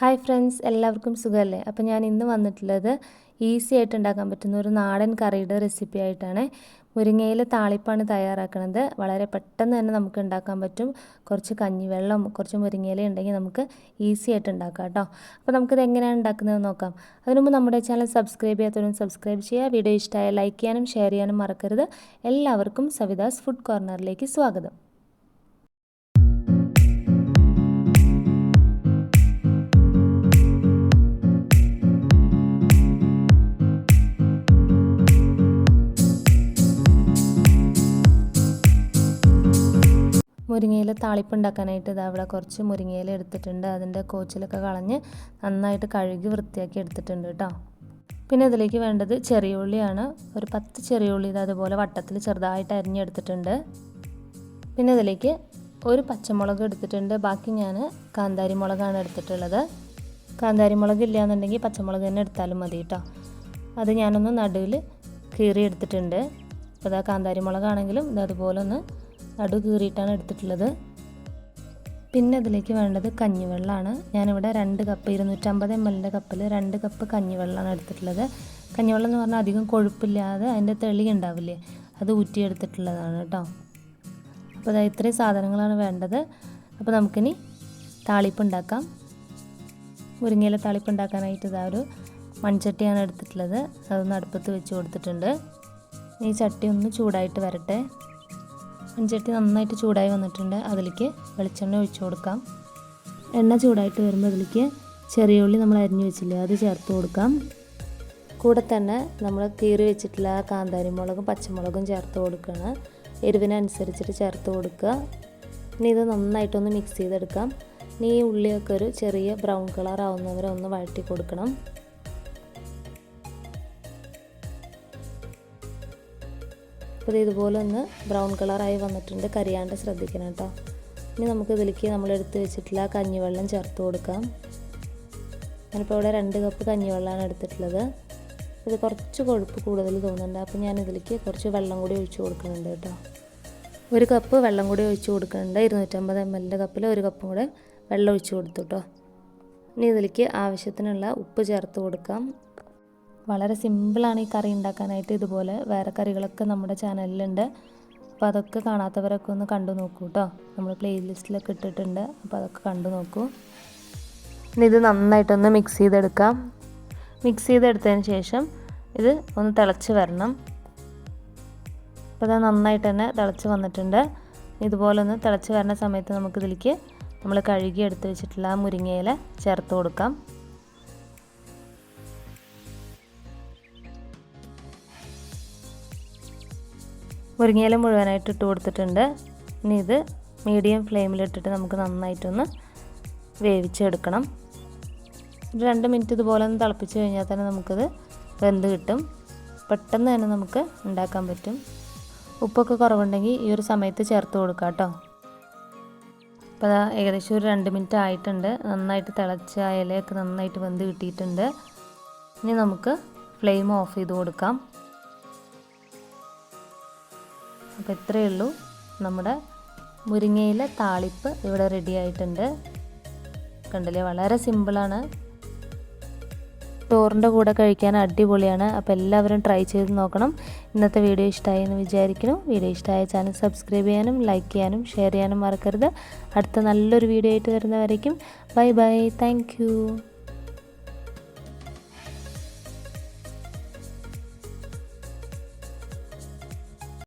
Hi friends എല്ലാവർക്കും സുഖമല്ലേ അപ്പോൾ ഞാൻ ഇന്ന് വന്നിട്ടുള്ളത് ഈസി ആയിട്ട് ഉണ്ടാക്കാൻ പറ്റുന്ന ഒരു നാടൻ കറിയുടെ റെസിപ്പി ആയിട്ടാണ്. മുരിങ്ങയിലെ താളിപ്പാണ് തയ്യാറാക്കുന്നത് വളരെ പെട്ടെന്ന് തന്നെ നമുക്ക് ഉണ്ടാക്കാൻ പറ്റും. കുറച്ച് കഞ്ഞിവെള്ളം കുറച്ച് മുരിങ്ങയില ഉണ്ടെങ്കിൽ നമുക്ക് ഈസി ആയിട്ട് ഉണ്ടാക്കാം കേട്ടോ. അപ്പോൾ നമുക്കിത് എങ്ങനെയാണ് ഉണ്ടാക്കുന്നത് നോക്കാം. അതിനുമുമ്പ് നമ്മുടെ ചാനൽ സബ്സ്ക്രൈബ് ചെയ്യാത്തവരും സബ്സ്ക്രൈബ് ചെയ്യുക. വീഡിയോ ഇഷ്ടമായ ലൈക്ക് ചെയ്യാനും ഷെയർ ചെയ്യാനും മറക്കരുത്. എല്ലാവർക്കും സവിതാസ് ഫുഡ് കോർണറിലേക്ക് സ്വാഗതം. മുരിങ്ങയില താളിപ്പുണ്ടാക്കാനായിട്ട് ഇതാ ഇവിടെ കുറച്ച് മുരിങ്ങയില എടുത്തിട്ടുണ്ട്. അതിന്റെ കോച്ചിലൊക്കെ കളഞ്ഞ് നന്നായിട്ട് കഴുകി വൃത്തിയാക്കി എടുത്തിട്ടുണ്ട് കേട്ടോ. പിന്നെ ഇതിലേക്ക് വേണ്ടത് ചെറിയ ഉള്ളിയാണ് ഒരു പത്ത് ചെറിയ ഉള്ളി ഇത് അതുപോലെ വട്ടത്തിൽ ചെറുതായിട്ട് അരിഞ്ഞെടുത്തിട്ടുണ്ട് പിന്നെ ഇതിലേക്ക് ഒരു പച്ചമുളക് എടുത്തിട്ടുണ്ട്. ബാക്കി ഞാൻ കാന്താരി മുളകാണ് എടുത്തിട്ടുള്ളത്. കാന്താരി മുളക് ഇല്ലയെന്നുണ്ടെങ്കിൽ പച്ചമുളക് തന്നെ എടുത്താലും മതി കേട്ടോ. അത് ഞാനൊന്ന് നടുവിൽ കീറി എടുത്തിട്ടുണ്ട് അപ്പോൾ അതാ കാന്താരി മുളകാണെങ്കിലും അതുപോലെ ഒന്ന് നടു കീറിയിട്ടാണ് എടുത്തിട്ടുള്ളത്. പിന്നെ അതിലേക്ക് വേണ്ടത് കഞ്ഞിവെള്ളമാണ്. ഞാനിവിടെ രണ്ട് കപ്പ് ഇരുന്നൂറ്റമ്പത് എം എല്ലിന്റെ കപ്പിൽ രണ്ട് കപ്പ് കഞ്ഞിവെള്ളമാണ് എടുത്തിട്ടുള്ളത്. കഞ്ഞിവെള്ളം എന്ന് പറഞ്ഞാൽ അധികം കൊഴുപ്പില്ലാതെ അതിന്റെ തെളി ഉണ്ടാവില്ലേ അത് ഊറ്റിയെടുത്തിട്ടുള്ളതാണ് കേട്ടോ. അപ്പോൾ അതായത് ഇത്രയും സാധനങ്ങളാണ് വേണ്ടത്. അപ്പോൾ നമുക്കിനി താളിപ്പ് ഉണ്ടാക്കാം. മുരിങ്ങയില താളിപ്പ് ഉണ്ടാക്കാനായിട്ട് ഇതാ ഒരു മൺചട്ടിയാണ് എടുത്തിട്ടുള്ളത്. അതൊന്ന് അടുപ്പത്ത് വെച്ച് കൊടുത്തിട്ടുണ്ട്. ഈ ചട്ടി ഒന്ന് ചൂടായിട്ട് വരട്ടെ. മൺചട്ടി നന്നായിട്ട് ചൂടായി വന്നിട്ടുണ്ട്. അതിലേക്ക് വെളിച്ചെണ്ണ ഒഴിച്ചു കൊടുക്കാം. എണ്ണ ചൂടായിട്ട് വരുമ്പോൾ അതിലേക്ക് ചെറിയ ഉള്ളി നമ്മൾ അരിഞ്ഞു വെച്ചില്ലേ അത് ചേർത്ത് കൊടുക്കാം. കൂടെ തന്നെ നമ്മൾ കീറി വെച്ചിട്ടുള്ള കാന്താരി മുളകും പച്ചമുളകും ചേർത്ത് കൊടുക്കണം. എരിവിനനുസരിച്ചിട്ട് ചേർത്ത് കൊടുക്കുക. ഇനി ഇത് നന്നായിട്ടൊന്ന് മിക്സ് ചെയ്തെടുക്കാം. ഇനി ഈ ഉള്ളിയൊക്കെ ഒരു ചെറിയ ബ്രൗൺ കളർ ആവുന്നവരെ ഒന്ന് വഴറ്റി കൊടുക്കണം. അപ്പോൾ ഇത് ഇതുപോലെ ഒന്ന് ബ്രൗൺ കളറായി വന്നിട്ടുണ്ട്. കരിയാണ്ട് ശ്രദ്ധിക്കണം കേട്ടോ. ഇനി നമുക്ക് ഇതിലേക്ക് നമ്മൾ എടുത്ത് വെച്ചിട്ടുള്ള കഞ്ഞിവെള്ളം ചേർത്ത് കൊടുക്കാം. ഞാനിപ്പോൾ ഇവിടെ രണ്ട് കപ്പ് കഞ്ഞിവെള്ളമാണ് എടുത്തിട്ടുള്ളത്. ഇത് കുറച്ച് കൊഴുപ്പ് കൂടുതൽ തോന്നുന്നുണ്ട്. അപ്പോൾ ഞാൻ ഇതിലേക്ക് കുറച്ച് വെള്ളം കൂടി ഒഴിച്ച് കൊടുക്കുന്നുണ്ട് കേട്ടോ. ഒരു കപ്പ് വെള്ളം കൂടി ഒഴിച്ച് കൊടുക്കുന്നുണ്ട്. ഇരുന്നൂറ്റമ്പത് എം എല്ലിന്റെ കപ്പിൽ ഒരു കപ്പും കൂടെ വെള്ളം ഒഴിച്ച് കൊടുത്തു കേട്ടോ. ഇനി ഇതിലേക്ക് ആവശ്യത്തിനുള്ള ഉപ്പ് ചേർത്ത് കൊടുക്കാം. വളരെ സിമ്പിളാണ് ഈ കറി ഉണ്ടാക്കാനായിട്ട് ഇതുപോലെ വേറെ കറികളൊക്കെ നമ്മുടെ ചാനലിലുണ്ട്. അപ്പോൾ അതൊക്കെ കാണാത്തവരൊക്കെ ഒന്ന് കണ്ടു നോക്കൂ കേട്ടോ നമ്മൾ പ്ലേലിസ്റ്റിലൊക്കെ ഇട്ടിട്ടുണ്ട്. അപ്പോൾ അതൊക്കെ കണ്ടു നോക്കൂ. ഇനി ഇത് നന്നായിട്ടൊന്ന് മിക്സ് ചെയ്തെടുക്കാം. മിക്സ് ചെയ്തെടുത്തതിന് ശേഷം ഇത് ഒന്ന് തിളച്ച് വരണം. അപ്പോൾ അത് നന്നായിട്ട് തന്നെ തിളച്ച് വന്നിട്ടുണ്ട്. ഇതുപോലെ ഒന്ന് തിളച്ച് വരുന്ന സമയത്ത് നമുക്കിതിലേക്ക് നമ്മൾ കഴുകി എടുത്ത് വെച്ചിട്ടുള്ള മുരിങ്ങയില ചേർത്ത് കൊടുക്കാം. മുരിങ്ങയില മുഴുവനായിട്ട് ഇട്ട് കൊടുത്തിട്ടുണ്ട്. ഇനി ഇത് മീഡിയം ഫ്ലെയിമിലിട്ടിട്ട് നമുക്ക് നന്നായിട്ടൊന്ന് വേവിച്ചെടുക്കണം. ഒരു രണ്ട് മിനിറ്റ് ഇതുപോലെ ഒന്ന് തിളപ്പിച്ച് കഴിഞ്ഞാൽ തന്നെ നമുക്കത് വെന്ത് കിട്ടും. പെട്ടെന്ന് തന്നെ നമുക്ക് ഉണ്ടാക്കാൻ പറ്റും. ഉപ്പൊക്കെ കുറവുണ്ടെങ്കിൽ ഈ ഒരു സമയത്ത് ചേർത്ത് കൊടുക്കാം കേട്ടോ. അപ്പോൾ ഏകദേശം ഒരു രണ്ട് മിനിറ്റ് ആയിട്ടുണ്ട്. നന്നായിട്ട് തിളച്ച ഇലയൊക്കെ നന്നായിട്ട് വെന്ത് കിട്ടിയിട്ടുണ്ട്. ഇനി നമുക്ക് ഫ്ലെയിം ഓഫ് ചെയ്ത് കൊടുക്കാം. അപ്പോൾ ഇത്രയേ ഉള്ളൂ. നമ്മുടെ മുരിങ്ങയിലെ താളിപ്പ് ഇവിടെ റെഡി ആയിട്ടുണ്ട്. കണ്ടില്ലേ? വളരെ സിമ്പിളാണ് ചോറിന്റെ കൂടെ കഴിക്കാൻ അടിപൊളിയാണ്. അപ്പോൾ എല്ലാവരും ട്രൈ ചെയ്ത് നോക്കണം. ഇന്നത്തെ വീഡിയോ ഇഷ്ടമായി എന്ന് വിചാരിക്കുന്നു. വീഡിയോ ഇഷ്ടമായ ചാനൽ സബ്സ്ക്രൈബ് ചെയ്യാനും ലൈക്ക് ചെയ്യാനും ഷെയർ ചെയ്യാനും മറക്കരുത്. അടുത്ത നല്ലൊരു വീഡിയോ ആയിട്ട് വരുന്നവരേക്കും. Bye bye thank